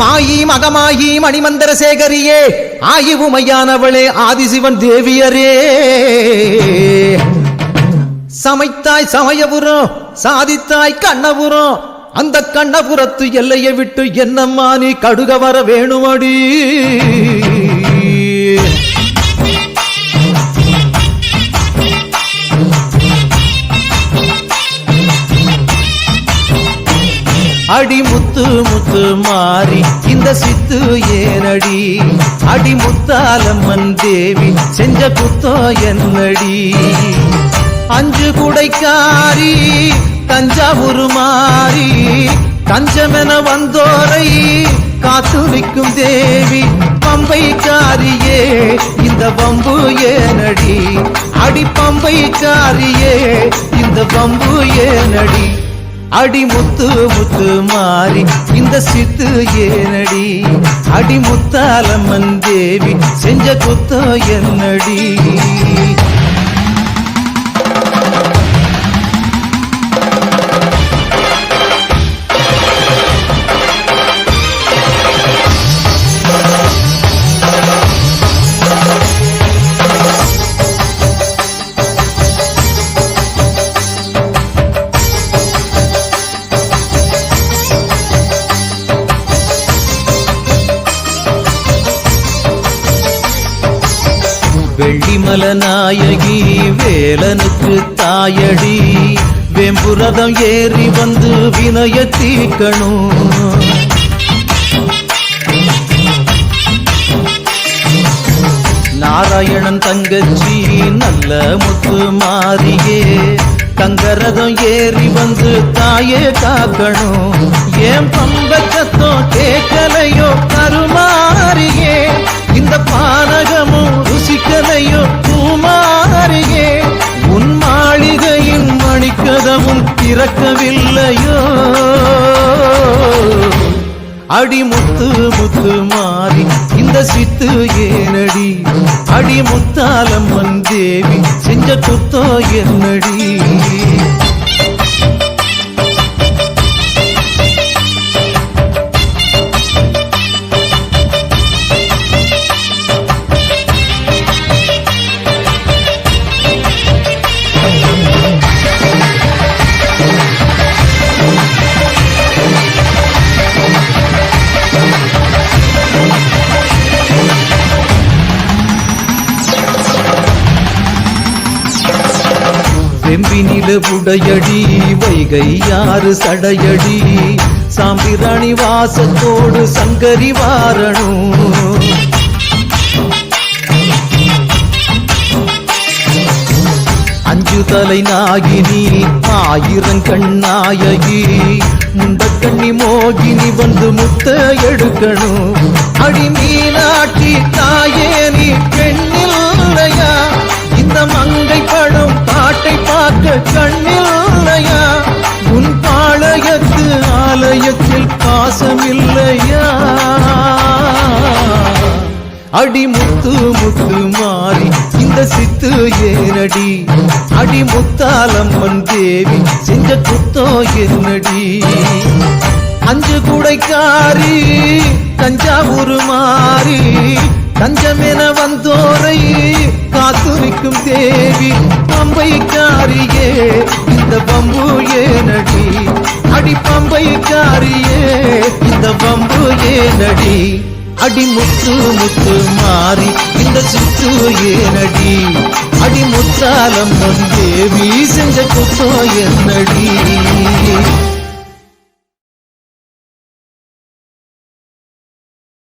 மாயி மகமாயி மணிமந்திர சேகரியே ஆயுவுமையானவளே ஆதிசிவன் தேவியரே. சமைத்தாய் சமயபுரம் சாதித்தாய் கண்ணபுரம் அந்த கண்ணபுரத்து எல்லையை விட்டு என்னம்மா நீ கடுக வர வேணுமடி? அடி முத்து முத்து மாறி இந்த சித்து ஏனடி? அடி முத்தாலம்மன் தேவி செஞ்ச குத்தோ என்னடி? அஞ்சு குடைக்காரி தஞ்சாவூர் மாறி தஞ்சமென வந்தோரை காத்து நிற்கும் தேவி பம்பைக்காரியே இந்த பம்பு ஏனடி? அடி பம்பைக்காரியே இந்த பம்பு ஏனடி? அடி முத்து முத்து மாறி இந்த சித்து ஏனடி? அடி முத்தாலம்மன் தேவி செஞ்ச குத்தோ என்னடி? வெள்ளிமல நாயகி வேலனுக்கு தாயடி. வெம்புரதம் ஏறி வந்து வினய தீக்கணும். நாராயணன் தங்கச்சி நல்ல முத்து மாறியே. தங்கரதம் ஏறி வந்து தாயே காக்கணும். ஏன் பம்பக்கத்தோ கேட்கலையோ கருமாறியே. மணிக்கதவும் திறக்கவில்லையோ அடி முத்து முத்து மாறி இந்த சித்து ஏனடி? அடி முத்தாலம்மன் தேவி செஞ்ச குத்தோ என்னடி? வெம்பினில புடையடி வைகை யாறு சடையடி. சாம்பிராணி வாசத்தோடு சங்கரி வாரணும் அஞ்சு தலை நாகினி ஆயிரம் கண்ணாயகி. முண்டக்கண்ணி மோகினி வந்து முத்த எடுக்கணும். அடி மீனாட்டி பாசமில்லையா? அடி முத்து முத்து மாறி இந்த சித்து ஏனடி? அடி முத்தாலம்மன் தேவி செஞ்ச குத்தோ என்னடி? அஞ்சு குடைக்காரி தஞ்சாவூர் மாறி தஞ்சமென வந்தோரை காத்துரிக்கும் தேவி பம்பைக்காரியே இந்த பம்பு ஏனடி? அடி பம்பைக்காரியே இந்த பம்பு ஏனடி? அடி முத்து முத்து மாறி இந்த சுத்து ஏனடி? அடி முத்தாலம் தேவி செஞ்ச குத்தோ என்னடி?